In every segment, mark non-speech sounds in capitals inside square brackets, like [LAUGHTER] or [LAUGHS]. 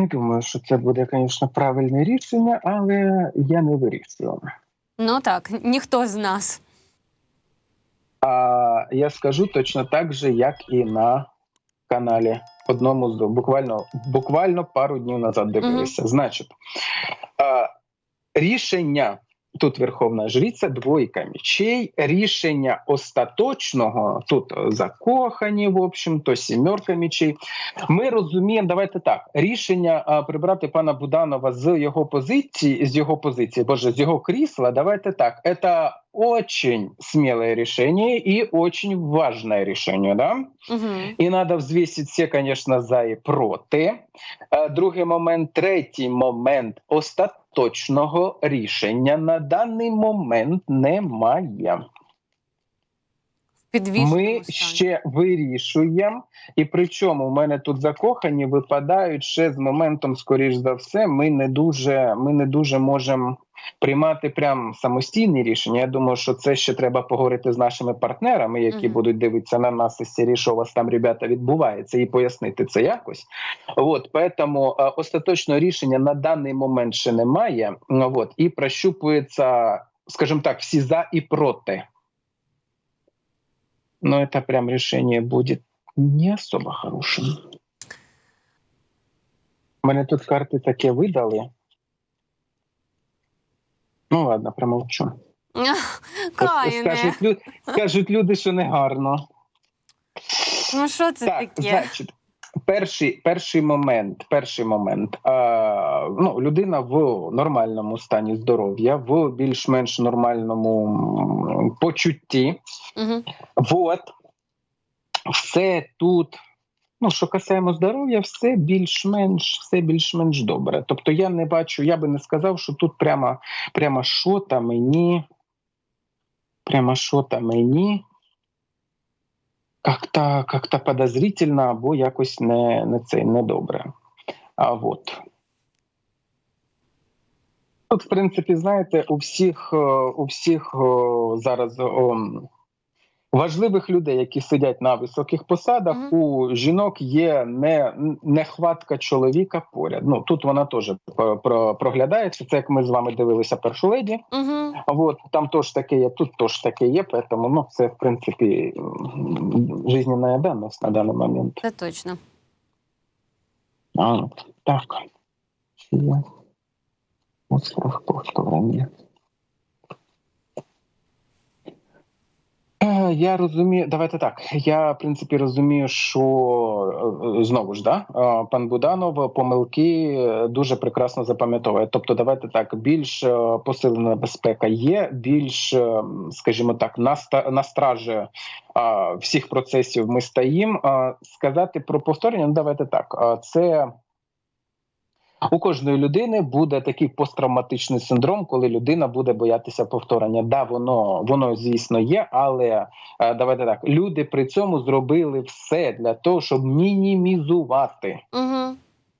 Не думаю, що це буде, звісно, правильне рішення, але я не вирішую. Ну так, ніхто з нас. А я скажу точно так же, як і на каналі. Одному з буквально буквально пару днів назад дивилися. Значить, а, рішення тут Верховна Жриця, двойка мечей, рішення остаточного тут закохані, в общем, то сімерка мечей. Ми розуміємо, давайте так. Рішення а, прибрати пана Буданова з його позиції, з його позиції, боже, з його крісла. Давайте так. Это очень смелое решение и очень важное решение, да? Угу. І треба взвісити все, конечно, за і проти. Е, Другий момент, третій момент остаточного рішення на даний момент немає. Ми ще вирішуємо, і причому в мене тут закохані випадають ще з моментом, скоріш за все, ми не дуже, ми не дуже можемо приймати прям самостійні рішення. Я думаю, що це ще треба поговорити з нашими партнерами, які Мгм. будуть дивитися на нас із серії, що у вас там, ребята, відбувається, і пояснити це якось. От поэтому е, остаточного рішення на даний момент ще немає. Ну, От і прощупується, скажімо так, всі за і проти. Но это прям решение будет не особо хорошим. Мене тут карти таке видали. Ну ладно, промовчу. [LAUGHS] Каїне. Скажуть, лю... Скажуть люди, що не гарно. Ну що це так, таке? значить, перший, перший момент, перший момент. А, ну, людина в нормальному стані здоров'я, в більш-менш нормальному почутті. Угу. Вот. Все тут. Ну, що касаємо здоров'я, все більш-менш, все більш-менш добре. Тобто я не бачу, я би не сказав, що тут прямо, прямо що там мені, прямо що там мені как-то, как-то подозрительно або якось не, не це недобре. А от. Тут, в принципі, знаєте, у всіх, е, у всіх зараз о, важливих людей, які сидять на високих посадах, Мгм. у жінок є не, нехватка чоловіка поряд. Ну тут вона теж про- про- проглядається. Це як ми з вами дивилися першу леді. Угу. Вот, там тоже таке є, тут теж таке є, поэтому, ну, це, в принципі, м, жизненная данность на даний момент. Це точно. А, от, так. Чи є? Остров повторення. Е, Я розумію, давайте так. Я в принципі розумію, що е, знову ж да е, пан Буданов помилки е, дуже прекрасно запам'ятовує. Тобто, давайте так, більш посилена безпека є, більш, скажімо так, на ста- на стражі е, всіх процесів ми стоїмо. Е, Сказати про повторення, ну давайте так. Це у кожної людини буде такий посттравматичний синдром, коли людина буде боятися повторення. Да, воно воно звісно є, але е, давайте так. Люди при цьому зробили все для того, щоб мінімізувати Угу.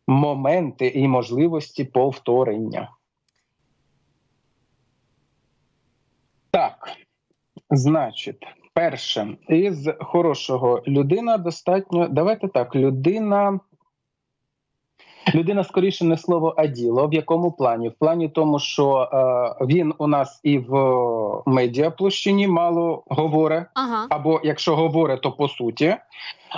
моменти і можливості повторення. Так, значить, перше, із хорошого людина достатньо. Давайте так, людина. Людина скоріше не слово, а діло. В якому плані? В плані тому, що е, він у нас і в медіаплощині мало говорить, Ага. або якщо говорить, то по суті.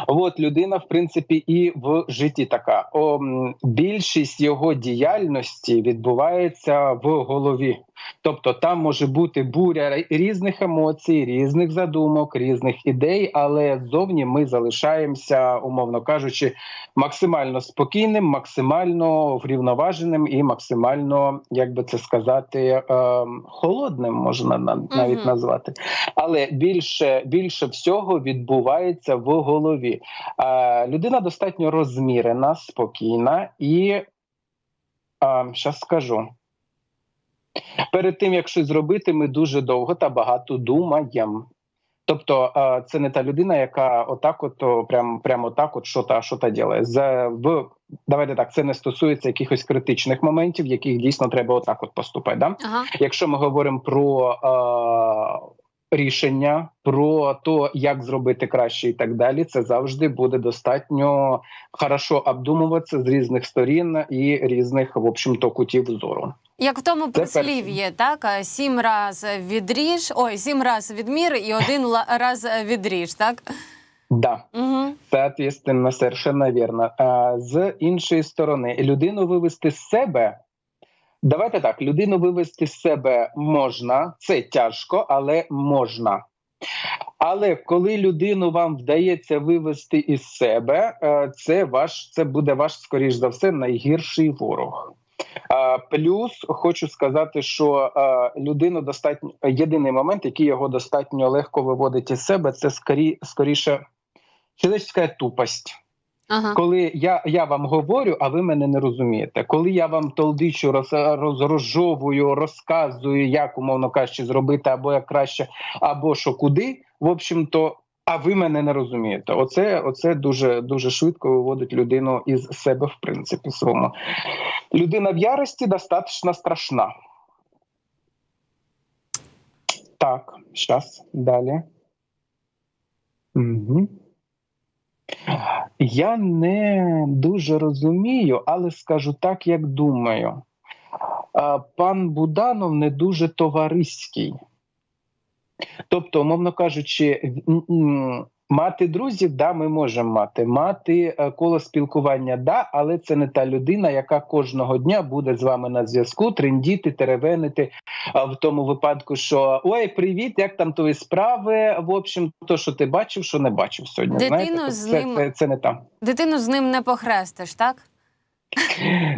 От людина, в принципі, і в житті така. О, більшість його діяльності відбувається в голові. Тобто там може бути буря різних емоцій, різних задумок, різних ідей, але зовні ми залишаємося, умовно кажучи, максимально спокійним, максимально врівноваженим і максимально, як би це сказати, е, холодним можна на- навіть Мгм. назвати. Але більше, більше всього відбувається в голові. Е, людина достатньо розмірена, спокійна і зараз скажу. Перед тим як щось зробити, ми дуже довго та багато думаємо. Тобто, е, це не та людина, яка отак, от прям, прямо так, от що та що та ділає. З в давайте так, це не стосується якихось критичних моментів, в яких дійсно треба отак от поступати. Да? Ага. Якщо ми говоримо про е, рішення, про то, як зробити краще, і так далі, це завжди буде достатньо хорошо обдумуватися з різних сторін і різних, в общем-то, кутів зору. Як в тому прислів'ї, так? Сім раз відріж, ой, сім раз відмір і один раз відріж, так? Да. Угу. Соответственно, совершенно верно. А з іншої сторони, людину вивести з себе. Давайте так: людину вивести з себе можна, це тяжко, але можна. Але коли людину вам вдається вивести із себе, е, це ваш це буде ваш, скоріш за все, найгірший ворог. Плюс хочу сказати, що е, людину достатньо єдиний момент, який його достатньо легко виводить із себе, це скорі, скоріше Человеческая тупость. Ага. Коли я, я вам говорю, а ви мене не розумієте. Коли я вам толдичу, роз, роз, розжовую, розказую, як умовно кажучи, зробити або як краще, або що куди, в общем-то, а ви мене не розумієте. Оце, оце дуже дуже швидко виводить людину із себе, в принципі, своєму. Людина в ярості достатньо страшна. Так, зараз, далі. Угу. Я не дуже розумію, але скажу так, як думаю. Пан Буданов не дуже товариський. Тобто, умовно кажучи, мати друзів, да, ми можемо мати. Мати е, коло спілкування, да, але це не та людина, яка кожного дня буде з вами на зв'язку, трендіти, теревенити в тому випадку, що ой, привіт, як там твої справи? В общем, то, що ти бачив, що не бачив сьогодні. Дитину знаєте, Тобто з це, ним- це, це не там. Дитину з ним не похрестиш, так?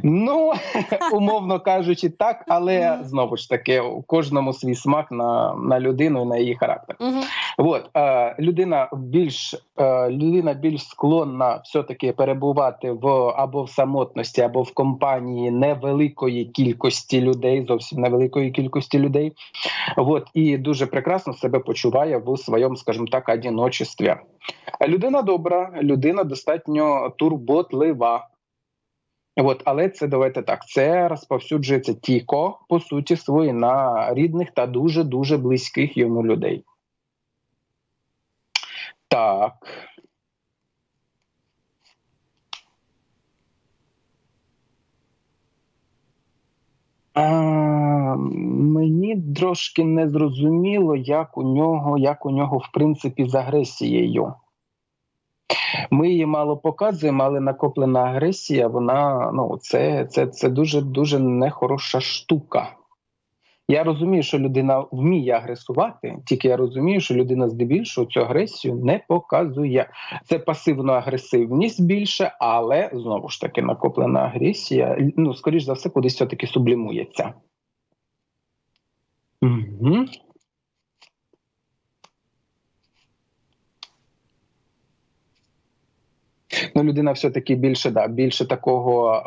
Ну, [LAUGHS] умовно кажучи, так, але знову ж таки, у кожному свій смак на, на людину і на її характер. Угу. От е, людина більш е, людина більш склонна все-таки перебувати в або в самотності, або в компанії невеликої кількості людей, зовсім невеликої кількості людей. От і дуже прекрасно себе почуває в своєму, скажімо так, одиночестві. Людина добра, людина достатньо турботлива. От, але це давайте так. Це розповсюджується тільки по суті свої на рідних та дуже дуже близьких йому людей. Так. А, мені трошки не зрозуміло, як у нього, як у нього, в принципі, з агресією. Ми її мало показуємо, але накоплена агресія, вона ну це, це, це дуже дуже нехороша штука. Я розумію, що людина вміє агресувати, тільки я розумію, що людина здебільшого цю агресію не показує. Це пасивна агресивність більше, але знову ж таки накоплена агресія, ну скоріш за все, кудись все-таки сублімується. Угу. Ну, людина все-таки більше, да, більше такого е,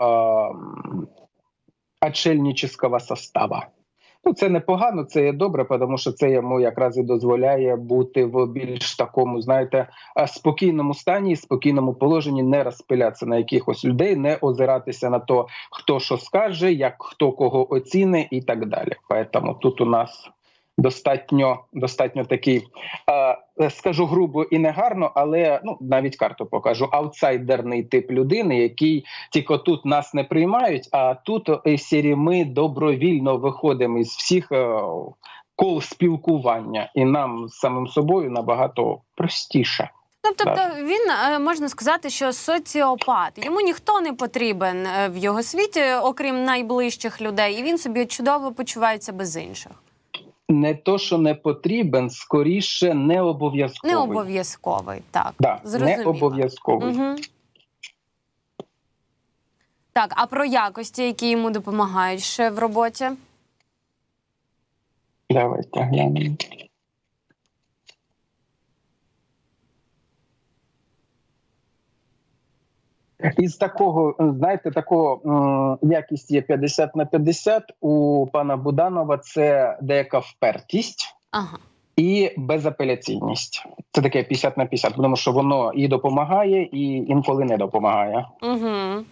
отшельнического состава. Ну, це непогано, це є добре, тому що це йому якраз і дозволяє бути в більш такому, знаєте, спокійному стані, спокійному положенні, не розпилятися на якихось людей, не озиратися на то, хто що скаже, як хто кого оціни і так далі. Тому тут у нас достатньо, достатньо такий, е, скажу грубо і негарно, але ну навіть карту покажу. Аутсайдерний тип людини, який тільки тут нас не приймають, а тут е, сірі ми добровільно виходимо із всіх е, кол спілкування, і нам самим собою набагато простіше. Ну, тобто Так. він е, можна сказати, що соціопат. Йому ніхто не потрібен е, в його світі, окрім найближчих людей, і він собі чудово почувається без інших. Не то, що не потрібен, скоріше не обов'язковий. Не обов'язковий, так. Да, не Зрозуміло. обов'язковий. Угу. Так, а про якості, які йому допомагають ще в роботі? Давайте глянемо. Із такого, знаєте, такого якість є 50 на 50 у пана Буданова. Це деяка впертість Ага. і безапеляційність. Це таке 50 на 50, тому що воно і допомагає, і інколи не допомагає. Угу.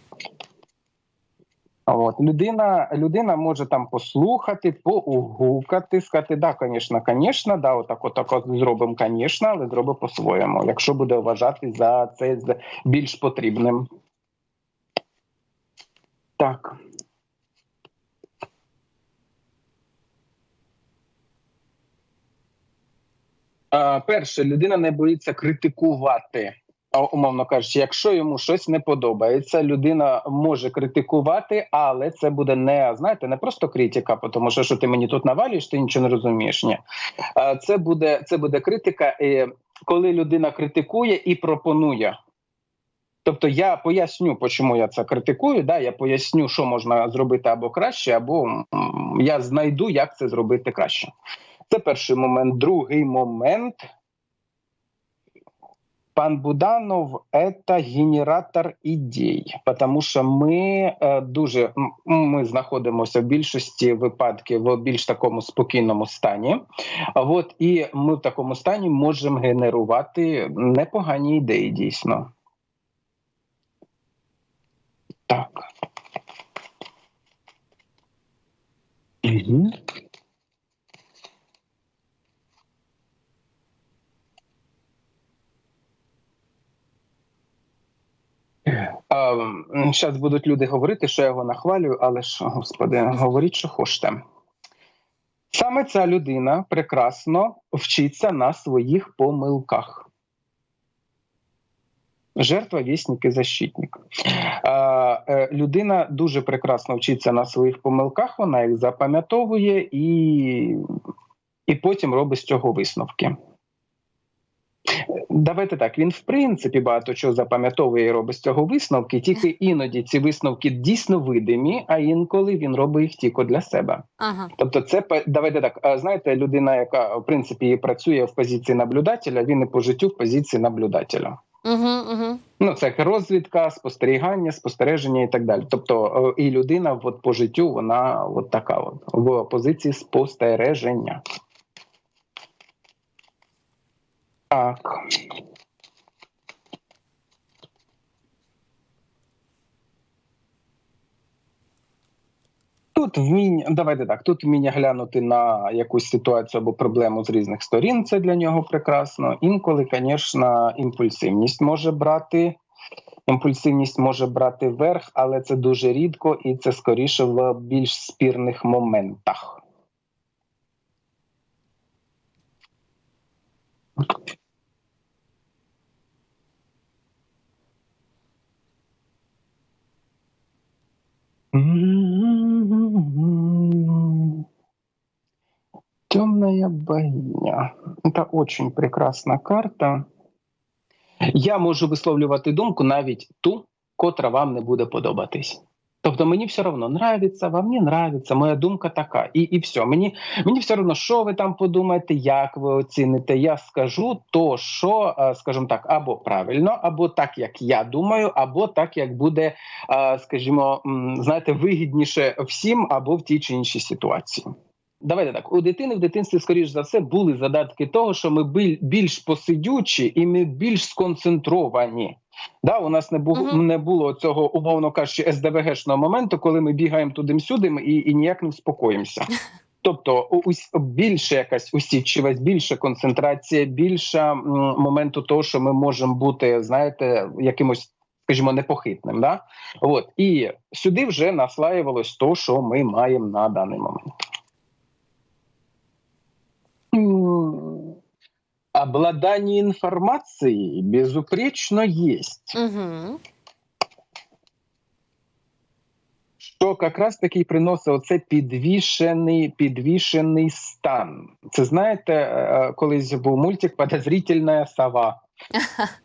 От людина, людина може там послухати, поугукати, сказати, да, звісно, звісно, да, отак, отак, от зробимо, звісно, але зробимо по-своєму, якщо буде вважати за це більш потрібним. Так. Перше, людина не боїться критикувати. Умовно кажучи, якщо йому щось не подобається, людина може критикувати, але це буде не знаєте, не просто критика, тому що що ти мені тут навалюєш, ти нічого не розумієш. Ні, це буде це буде критика, коли людина критикує і пропонує. Тобто я поясню, чому я це критикую. Да, я поясню, що можна зробити або краще, або я знайду, як це зробити краще. Це перший момент. Другий момент. Пан Буданов это генератор ідей, тому що ми е, дуже ми знаходимося в більшості випадків в більш такому спокійному стані. От і ми в такому стані можемо генерувати непогані ідеї дійсно. Так. Угу. Зараз будуть люди говорити, що я його нахвалюю, але ж, господи, говоріть, що хочете. Саме ця людина прекрасно вчиться на своїх помилках. Жертва, вісник і защитник. Е, людина дуже прекрасно вчиться на своїх помилках, вона їх запам'ятовує і, і потім робить з цього висновки. Давайте так. Він в принципі багато чого запам'ятовує і робить з цього висновки, тільки іноді ці висновки дійсно видимі, а інколи він робить їх тільки для себе. Ага. Тобто, це давайте так. Знаєте, людина, яка в принципі працює в позиції наблюдателя, він і по життю в позиції наблюдателя. Угу, угу. Ну, це розвідка, спостерігання, спостереження і так далі. Тобто, е, і людина от, по життю, вона от така от в позиції спостереження. Так. Тут вміння, давайте так. Тут вміння глянути на якусь ситуацію або проблему з різних сторін. Це для нього прекрасно. Інколи, звісно, імпульсивність може брати. Імпульсивність може брати верх, але це дуже рідко і це скоріше в більш спірних моментах. Темная богиня. Это очень прекрасна карта. Я можу висловлювати думку навіть ту, котра вам не буде подобатись. Тобто мені все одно нравиться, вам не нравиться, моя думка така, і, і все. Мені, мені все одно, що ви там подумаєте, як ви оціните. Я скажу то, що, е, скажімо так, або правильно, або так, як я думаю, або так, як буде, е, скажімо, знаєте, вигідніше всім або в тій чи іншій ситуації. Давайте так. У дитини в дитинстві, скоріш за все, були задатки того, що ми біль- більш посидючі і ми більш сконцентровані. Да, у нас не було Мгм. не було цього, умовно кажучи, СДВГшного моменту, коли ми бігаємо туди-сюди і, і ніяк не вспокоїмося. [LAUGHS] Тобто, більше якась усідчивість, більше концентрація, більше моменту того, що ми можемо бути, знаєте, якимось, скажімо, непохитним. Да? От і сюди вже наслаювалось то, що ми маємо на даний момент. М, Обладание информацией безупречно есть. Угу. Що якраз таки приносить оце підвішений, підвішений стан. Це знаєте, е, колись був мультик Подозрительна сова. [LAUGHS]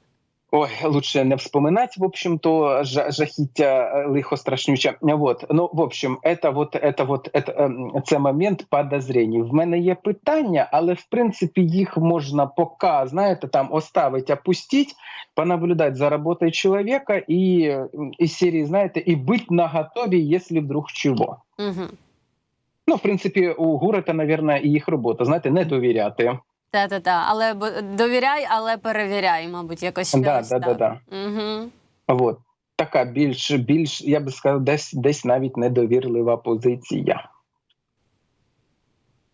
Ой, лучше не вспоминать, в общем-то, жа- жахіття е, лихо страшнюче. Вот. Ну, в общем, это вот, это вот, это, ем, це момент подозрень. В мене є питання, але в принципі їх можна поки, знаєте, там оставить, опустить, понаблюдать за работой человека и м, из серии, знаете, и быть наготове, если вдруг чего. Угу. Ну, в принципі, у Гурета, наверное, і їх робота, знаєте, не довіряти. Та-та-та. Але б- довіряй, але перевіряй, мабуть, якось Да, да, да, да. Угу. Вот. така більш, більш, я би сказав, десь, десь навіть недовірлива позиція.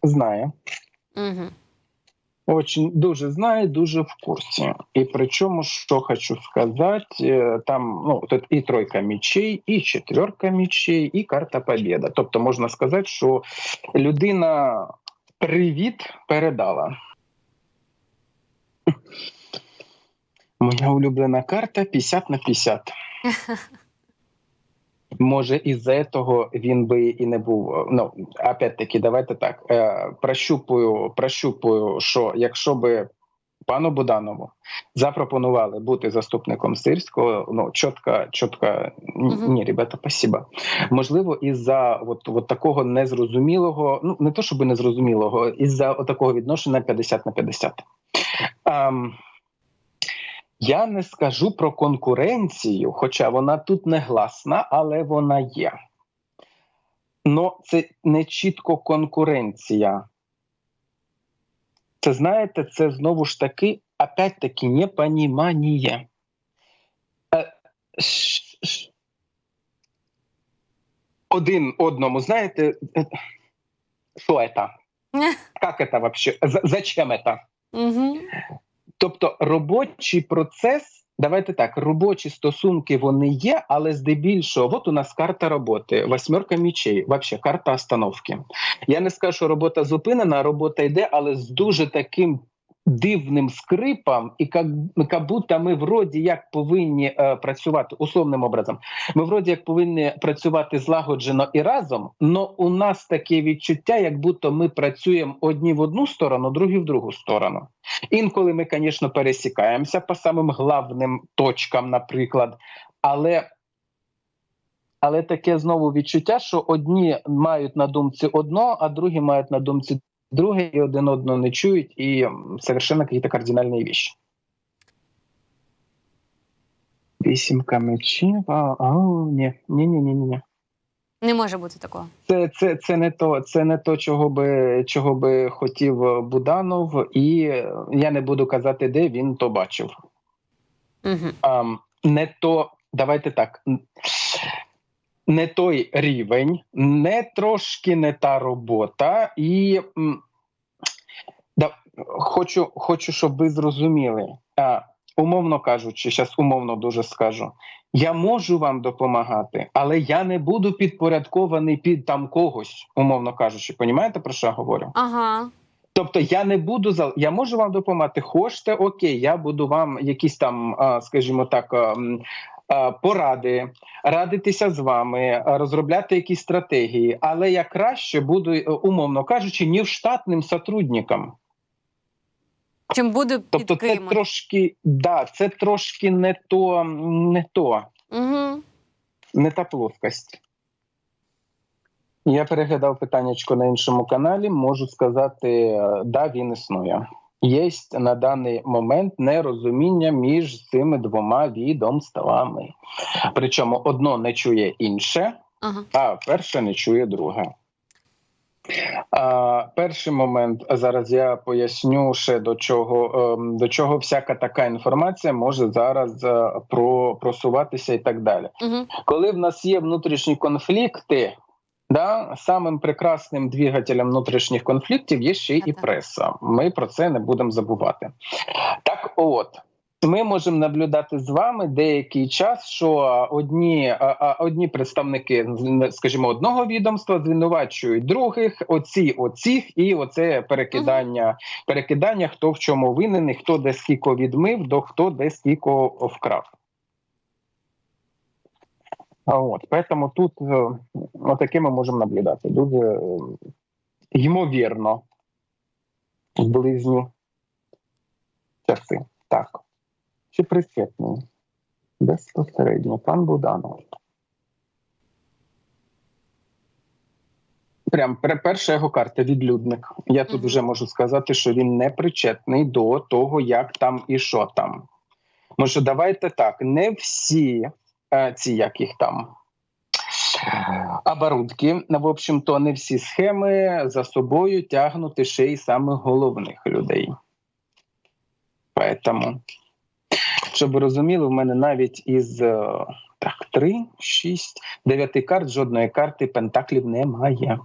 Знає. Угу. Очень дуже знає, дуже в курсі. І причому, що хочу сказати, е, там ну тут і тройка мічей, і четверка мічей, і карта Побєда. Тобто можна сказати, що людина привіт передала. Моя улюблена карта 50 на 50. Може, із-за того він би і не був. Ну опять-таки, давайте так. Е, прощупую, прощупую, що якщо би пану Буданову запропонували бути заступником сирського, ну чітко, чітко ні, ребята, спасибо. Можливо, із-за от, от такого незрозумілого, ну не то щоб незрозумілого, із-за такого відношення 50 на 50. Ем, я не скажу про конкуренцію, хоча вона тут не гласна, але вона є. Но це не чітко конкуренція. Це знаєте, це знову ж таки, опять-таки, непонімання. Е, Один одному, знаєте, е, що це? Як це вообще? Зачем это? Угу. Тобто робочий процес, давайте так, робочі стосунки вони є, але здебільшого, от у нас карта роботи, восьмерка мічей, вообще карта остановки. Я не скажу, що робота зупинена, робота йде, але з дуже таким. Дивним скрипом, і як будто ми вроді як повинні е, працювати условним образом. Ми вроді як повинні працювати злагоджено і разом, але у нас таке відчуття, як будто ми працюємо одні в одну сторону, другі в другу сторону. Інколи ми, звісно, пересікаємося по самим главним точкам, наприклад, але, але таке знову відчуття, що одні мають на думці одно, а другі мають на думці друге, і один одного не чують, і совершенно якісь кардинальні вещи. Вісімка мечів. А, а, ні, ні, ні, ні, ні. Не може бути такого. Це, це, це не то, це не то, чого би чого би хотів Буданов, і я не буду казати, де він то бачив. Угу. Ам, не то, давайте так. Не той рівень, не трошки не та робота, і да, хочу, хочу, щоб ви зрозуміли. А, умовно кажучи, зараз умовно дуже скажу. Я можу вам допомагати, але я не буду підпорядкований під там когось, умовно кажучи. Понімаєте, про що я говорю? Ага. Тобто я не буду за я можу вам допомагати. Хочете, окей, я буду вам якісь там, скажімо так, а, м, а, поради, радитися з вами, розробляти якісь стратегії, але я краще буду, е, умовно кажучи, не штатним сотрудником. Чим буде під Тобто, це трошки, да, це трошки не то, не то. Угу. не та плоскость. Я переглядав питаннячко на іншому каналі. Можу сказати, е, да, він існує. Є на даний момент нерозуміння між цими двома відомствами. Причому одно не чує інше, Ага. а перше не чує друге. А, перший момент зараз я поясню ще до чого ем, до чого всяка така інформація може зараз е, про просуватися і так далі Угу. коли в нас є внутрішні конфлікти, да, самим прекрасним двигателем внутрішніх конфліктів є ще і преса. Ми про це не будемо забувати. Так, от. Ми можемо наблюдати з вами деякий час, що одні, одні представники, скажімо, одного відомства звинувачують других, оці оціх, і оце перекидання, перекидання, хто в чому винен, і хто де скільки відмив, до хто де скільки вкрав. От, поэтому тут е, отаке ми можемо наблюдати. Дуже е, ймовірно в близні часи. Так. Чи причетний? Безпосередньо. Пан Буданов. Прям перша його карта відлюдник. Я тут вже можу сказати, що він не причетний до того, як там і що там. Може, давайте так, не всі е, ці як їх там оборудки, в общем-то, не всі схеми за собою тягнути ще й самих головних людей. Поэтому, щоб ви розуміли, в мене навіть із е, Так, три, шість, дев'яти карт, жодної карти пентаклів немає.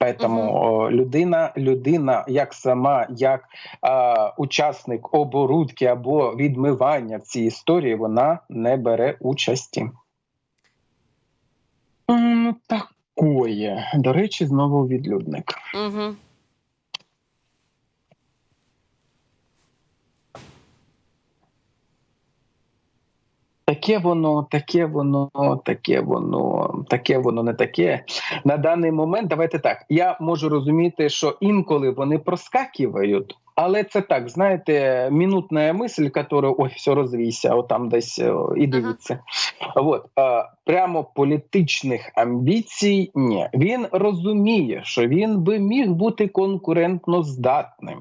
Поэтому Мгм. о, людина, людина, як сама, як а, учасник оборудки або відмивання в цій історії, вона не бере участі. Такое. До речі, знову відлюдник. Угу. Таке воно, таке воно, таке воно, таке воно не таке. На даний момент давайте так. Я можу розуміти, що інколи вони проскакивають, але це так, знаєте, минутна мисль, яка ой, все розвійся, отам десь е, і дивіться. От е, прямо політичних амбіцій ні. Він розуміє, що він би міг бути конкурентно здатним,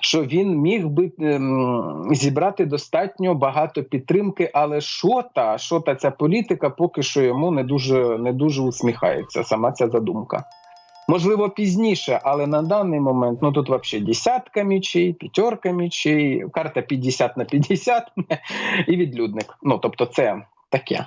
що він міг би ем, зібрати достатньо багато підтримки, але що та, що та ця політика поки що йому не дуже не дуже усміхається. Сама ця задумка. Можливо, пізніше, але на даний момент ну тут взагалі десятка мічей, п'ятерка мічей, карта 50 на 50 [LAUGHS] і відлюдник. Ну тобто, це таке.